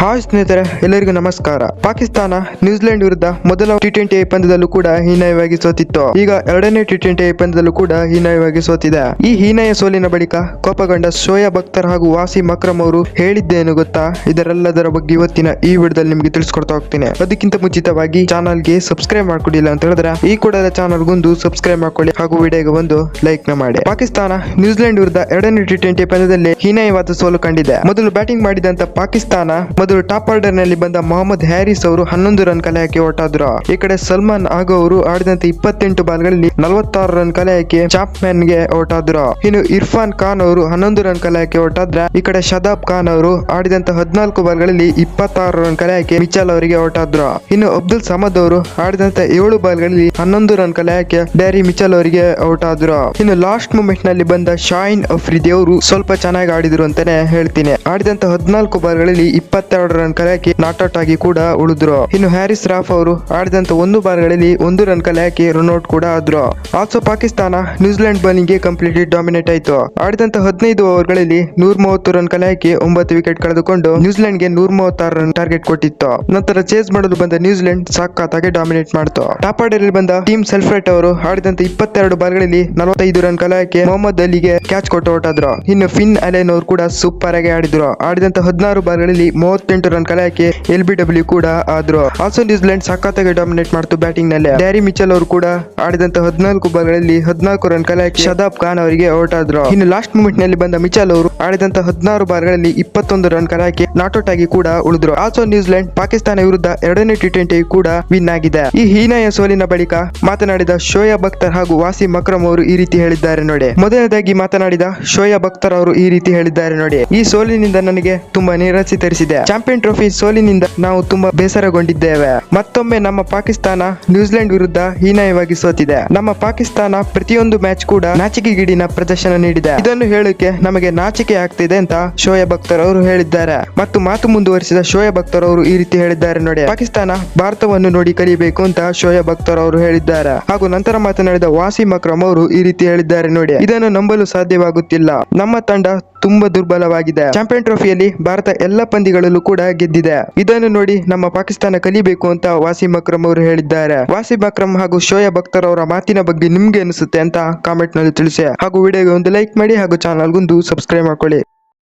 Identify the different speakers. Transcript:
Speaker 1: Hi ಸ್ನೇಹಿತರೆ, ಎಲ್ಲರಿಗೂ ನಮಸ್ಕಾರ. ಪಾಕಿಸ್ತಾನ, ನ್ಯೂಜಿಲೆಂಡ್ ವಿರುದ್ಧ ಮೊದಲ ಟಿ ಟ್ವೆಂಟಿ ಐ ಪಂದ್ಯದಲ್ಲೂ ಕೂಡ ಹೀನಾಯವಾಗಿ ಸೋತಿತ್ತು. ಈಗ ಎರಡನೇ ಟಿ ಟ್ವೆಂಟಿ ಐ ಪಂದ್ಯದಲ್ಲೂ ಕೂಡ ಹೀನಾಯವಾಗಿ ಸೋತಿದೆ. ಈ ಹೀನಾಯ ಸೋಲಿನ ಬಳಿಕ ಕೋಪಗೊಂಡ ಶೋಯಾ ಭಕ್ತರ್ ಹಾಗೂ ವಾಸಿ ಅಕ್ರಮ್ ಅವರು ಹೇಳಿದ್ದೇನು ಗೊತ್ತಾ? ಇದರೆಲ್ಲದರ ಬಗ್ಗೆ ಇವತ್ತಿನ ಈ ವಿಡಿಯೋದಲ್ಲಿ ನಿಮಗೆ ತಿಳಿಸ್ಕೊಡ್ತಾ ಹೋಗ್ತೀನಿ. ಅದಕ್ಕಿಂತ ಮುಂಚಿತವಾಗಿ ಚಾನಲ್ಗೆ ಸಬ್ಸ್ಕ್ರೈಬ್ ಮಾಡ್ಕೊಡಿಲ್ಲ ಅಂತ ಹೇಳಿದ್ರೆ, ಈ ಕೂಡಲೇ ಚಾನಲ್ಗೊಂದು ಸಬ್ಸ್ಕ್ರೈಬ್ ಮಾಡ್ಕೊಳ್ಳಿ ಹಾಗೂ ವಿಡಿಯೋಗೆ ಒಂದು ಲೈಕ್ನ ಮಾಡಿ. ಪಾಕಿಸ್ತಾನ, ನ್ಯೂಜಿಲೆಂಡ್ ವಿರುದ್ಧ ಎರಡನೇ ಟಿ ಟ್ವೆಂಟಿ ಪಂದ್ಯದಲ್ಲಿ ಹೀನಾಯವಾದ ಸೋಲು ಕಂಡಿದೆ. ಮೊದಲು ಬ್ಯಾಟಿಂಗ್ ಮಾಡಿದಂತ ಪಾಕಿಸ್ತಾನ ಮೊದಲು ಟಾಪ್ ಆರ್ಡರ್ನಲ್ಲಿ ಬಂದ ಮೊಹಮ್ಮದ್ ಹ್ಯಾರಿಸ್ ಅವರು ಹನ್ನೊಂದು ರನ್ ಕಲೆ ಹಾಕಿ ಹೊರಟಾದ್ರು. ಈ ಕಡೆ ಸಲ್ಮಾನ್ ಆಗೋ ಅವರು ಆಡಿದಂತೆ ಇಪ್ಪತ್ತೆಂಟು ಬಾಲ್ಗಳಲ್ಲಿ ನಲವತ್ತಾರು ರನ್ ಕಲೆ ಹಾಕಿ ಚಾಪ್ಮನ್ಗೆ ಹೊರಟಾದ್ರು. ಇನ್ನು ಇರ್ಫಾನ್ ಖಾನ್ ಅವರು ಹನ್ನೊಂದು ರನ್ ಕಲೆ ಹಾಕಿ ಹೊರಟಾದ್ರೆ, ಈ ಕಡೆ ಶದಾಬ್ ಖಾನ್ ಅವರು ಆಡಿದಂತ ಹದಿನಾಲ್ಕು ಬಾಲ್ಗಳಲ್ಲಿ ಇಪ್ಪತ್ತಾರು ರನ್ ಕಲೆ ಹಾಕಿ ಮಿಚಲ್ ಅವರಿಗೆ ಹೊರಟಾದ್ರು. ಇನ್ನು ಅಬ್ದುಲ್ ಸಮದ್ ಅವರು ಆಡಿದಂತ ಏಳು ಬಾಲ್ಗಳಲ್ಲಿ ಹನ್ನೊಂದು ರನ್ ಕಲೆ ಹಾಕಿ ಡ್ಯಾರಿ ಮಿಚಲ್ ಅವರಿಗೆ ಔಟ್ ಆದ್ರು ಇನ್ನು ಲಾಸ್ಟ್ ಮೂಮೆಂಟ್ನಲ್ಲಿ ಬಂದ ಶಾಯಿನ್ ಅಫ್ರಿದಿ ಅವರು ಸ್ವಲ್ಪ ಚೆನ್ನಾಗಿ ಆಡಿದ್ರು ಅಂತಾನೆ ಹೇಳ್ತೀನಿ. ಆಡಿದಂತ ಹದಿನಾಲ್ಕು ಬಾಲ್ಗಳಲ್ಲಿ ಇಪ್ಪತ್ತೆರಡು ರನ್ ಕಲೆ ನಾಟ್ ಔಟ್ ಆಗಿ ಕೂಡ ಉಳಿದ್ರು. ಇನ್ನು ಹ್ಯಾರಿಸ್ ರಾಫ್ ಅವರು ಆಡಿದಂತ ಒಂದು ಬಾರ್ಗಳಲ್ಲಿ ಒಂದು ರನ್ ಕಲೆ ಹಾಕಿ ರನ್ ಔಟ್ ಕೂಡ ಆದ್ರು. ಆಲ್ಸೋ ಪಾಕಿಸ್ತಾನ, ನ್ಯೂಜಿಲೆಂಡ್ ಬೌಲಿಂಗ್ಗೆ ಕಂಪ್ಲೀಟ್ಲಿ ಡಾಮಿನೇಟ್ ಆಯ್ತು. ಆಡಿದಂತ ಹದಿನೈದು ಓವರ್ಗಳಲ್ಲಿ ನೂರ ಮೂವತ್ತು ರನ್ ಕಲೆ ಹಾಕಿ ಒಂಬತ್ತು ವಿಕೆಟ್ ಕಳೆದುಕೊಂಡು ನ್ಯೂಜಿಲೆಂಡ್ಗೆ ನೂರ ಮೂವತ್ತಾರು ರನ್ ಟಾರ್ಗೆಟ್ ಕೊಟ್ಟಿತ್ತು. ನಂತರ ಚೇಸ್ ಮಾಡಲು ಬಂದ ನ್ಯೂಜಿಲೆಂಡ್ ಸಾಕಾತಾಗೆ ಡಾಮಿನೇಟ್ ಮಾಡ್ತು. ಟಾಪ್ ಆರ್ಡರ್ ಬಂದ ಟೀಮ್ ಸೆಲ್ಫ್ರೇಟ್ ಅವರು ಆಡಿದಂತ ಇಪ್ಪತ್ತೆರಡು ಬಾರ್ಗಳಲ್ಲಿ ನಲವತ್ತೈದು ರನ್ ಕಲೆ ಹಾಕಿ ಮೊಹಮ್ಮದ್ ಅಲಿಗೆ ಕ್ಯಾಚ್ ಕೊಟ್ಟು ಹೊರಟಾದ್ರು. ಇನ್ನು ಫಿನ್ ಅಲೆನ್ ಅವರು ಕೂಡ ಸೂಪರ್ ಆಗಿ ಆಡಿದ್ರು. ಆಡಿದಂತ ಹದಿನಾರು ಬಾಲ್ಗಳಲ್ಲಿ ಮೂವತ್ತೆಂಟು ರನ್ ಕಲೆ ಹಾಕಿ ಎಲ್ ಬಿ ಡಬ್ಲ್ಯೂ ಕೂಡ ಆದ್ರು. ಆಲ್ಸೋ ನ್ಯೂಜಿಲೆಂಡ್ ಸಖತ್ತಾಗಿ ಡಾಮಿನೇಟ್ ಮಾಡ್ತು ಬ್ಯಾಟಿಂಗ್ನಲ್ಲಿ ಡ್ಯಾರಿ ಮಿಚಲ್ ಅವರು ಕೂಡ ಆಡಿದಂತ ಹದಿನಾಲ್ಕು ಬಾಲ್ಗಳಲ್ಲಿ ಹದಿನಾಲ್ಕು ರನ್ ಕಲೆ ಹಾಕಿ ಶದಾಬ್ ಖಾನ್ ಅವರಿಗೆ ಔಟ್ ಆದ್ರು ಇನ್ನು ಲಾಸ್ಟ್ ಮೂಮೆಂಟ್ನಲ್ಲಿ ಬಂದ ಮಿಚಲ್ ಅವರು ಆಡಿದಂತ ಹದಿನಾರು ಬಾಲ್ಗಳಲ್ಲಿ ಇಪ್ಪತ್ತೊಂದು ರನ್ ಕಲೆ ಹಾಕಿ ನಾಟ್ಔಟ್ ಆಗಿ ಕೂಡ ಉಳಿದ್ರು. ಆಲ್ಸೋ ನ್ಯೂಜಿಲೆಂಡ್ ಪಾಕಿಸ್ತಾನ ವಿರುದ್ಧ ಎರಡನೇ ಟಿ ಟ್ವೆಂಟಿ ಕೂಡ ವಿನ್ ಆಗಿದೆ. ಈ ಹೀನಾಯ ಸೋಲಿನ ಬಳಿಕ ಮಾತನಾಡಿದ ಶೋಯಾ ಅಖ್ತರ್ ಹಾಗೂ ವಾಸಿ ಅಕ್ರಮ್ ಅವರು ಈ ರೀತಿ ಹೇಳಿದ್ದಾರೆ ನೋಡಿ. ಮೊದಲನೇದಾಗಿ ಮಾತನಾಡಿದ ಶೋಯಾ ಅಖ್ತರ್ ಅವರು ಈ ರೀತಿ ಹೇಳಿದ್ದಾರೆ ನೋಡಿ. ಈ ಸೋಲಿನಿಂದ ನನಗೆ ತುಂಬಾ ನಿರಾಸೆ ತರಿಸಿದೆ. ಚಾಂಪಿಯನ್ ಟ್ರೋಫಿ ಸೋಲಿನಿಂದ ನಾವು ತುಂಬಾ ಬೇಸರಗೊಂಡಿದ್ದೇವೆ. ಮತ್ತೊಮ್ಮೆ ನಮ್ಮ ಪಾಕಿಸ್ತಾನ, ನ್ಯೂಜಿಲೆಂಡ್ ವಿರುದ್ಧ ಹೀನಾಯವಾಗಿ ಸೋತಿದೆ. ನಮ್ಮ ಪಾಕಿಸ್ತಾನ ಪ್ರತಿಯೊಂದು ಮ್ಯಾಚ್ ಕೂಡ ನಾಚಿಕೆಗೀಡಿನ ಪ್ರದರ್ಶನ ನೀಡಿದೆ. ಇದನ್ನು ಹೇಳಕ್ಕೆ ನಮಗೆ ನಾಚಿಕೆ ಆಗ್ತಿದೆ ಅಂತ ಶೋಯಬ್ ಅಖ್ತರ್ ಅವರು ಹೇಳಿದ್ದಾರೆ. ಮತ್ತು ಮಾತು ಮುಂದುವರಿಸಿದ ಶೋಯಬ್ ಅಖ್ತರ್ ಅವರು ಈ ರೀತಿ ಹೇಳಿದ್ದಾರೆ ನೋಡಿ. ಪಾಕಿಸ್ತಾನ ಭಾರತವನ್ನು ನೋಡಿ ಕಲಿಯಬೇಕು ಅಂತ ಶೋಯಬ್ ಅಖ್ತರ್ ಅವರು ಹೇಳಿದ್ದಾರೆ. ಹಾಗೂ ನಂತರ ಮಾತನಾಡಿದ ವಾಸಿಮ್ ಅಕ್ರಮ್ ಅವರು ಈ ರೀತಿ ಹೇಳಿದ್ದಾರೆ ನೋಡಿ. ಇದನ್ನು ನಂಬಲು ಸಾಧ್ಯವಾಗುತ್ತಿಲ್ಲ. ನಮ್ಮ ತಂಡ ತುಂಬಾ ದುರ್ಬಲವಾಗಿದೆ. ಚಾಂಪಿಯನ್ ಟ್ರೋಫಿಯಲ್ಲಿ ಭಾರತ ಎಲ್ಲ ಪಂದ್ಯಗಳಲ್ಲೂ ಕೂಡ ಗೆದ್ದಿದೆ. ಇದನ್ನು ನೋಡಿ ನಮ್ಮ ಪಾಕಿಸ್ತಾನ ಕಲಿಬೇಕು ಅಂತ ವಾಸಿಮ್ ಅಕ್ರಮ್ ಅವರು ಹೇಳಿದ್ದಾರೆ. ವಾಸಿಮ್ ಅಕ್ರಮ್ ಹಾಗೂ ಶೋಯಬ್ ಭಕ್ತರ್ ಅವರ ಮಾತಿನ ಬಗ್ಗೆ ನಿಮ್ಗೆ ಅನಿಸುತ್ತೆ ಅಂತ ಕಾಮೆಂಟ್ನಲ್ಲಿ ತಿಳಿಸಿ. ಹಾಗೂ ವಿಡಿಯೋಗೆ ಒಂದು ಲೈಕ್ ಮಾಡಿ ಹಾಗೂ ಚಾನಲ್ಗೊಂದು ಸಬ್ಸ್ಕ್ರೈಬ್ ಮಾಡ್ಕೊಳ್ಳಿ.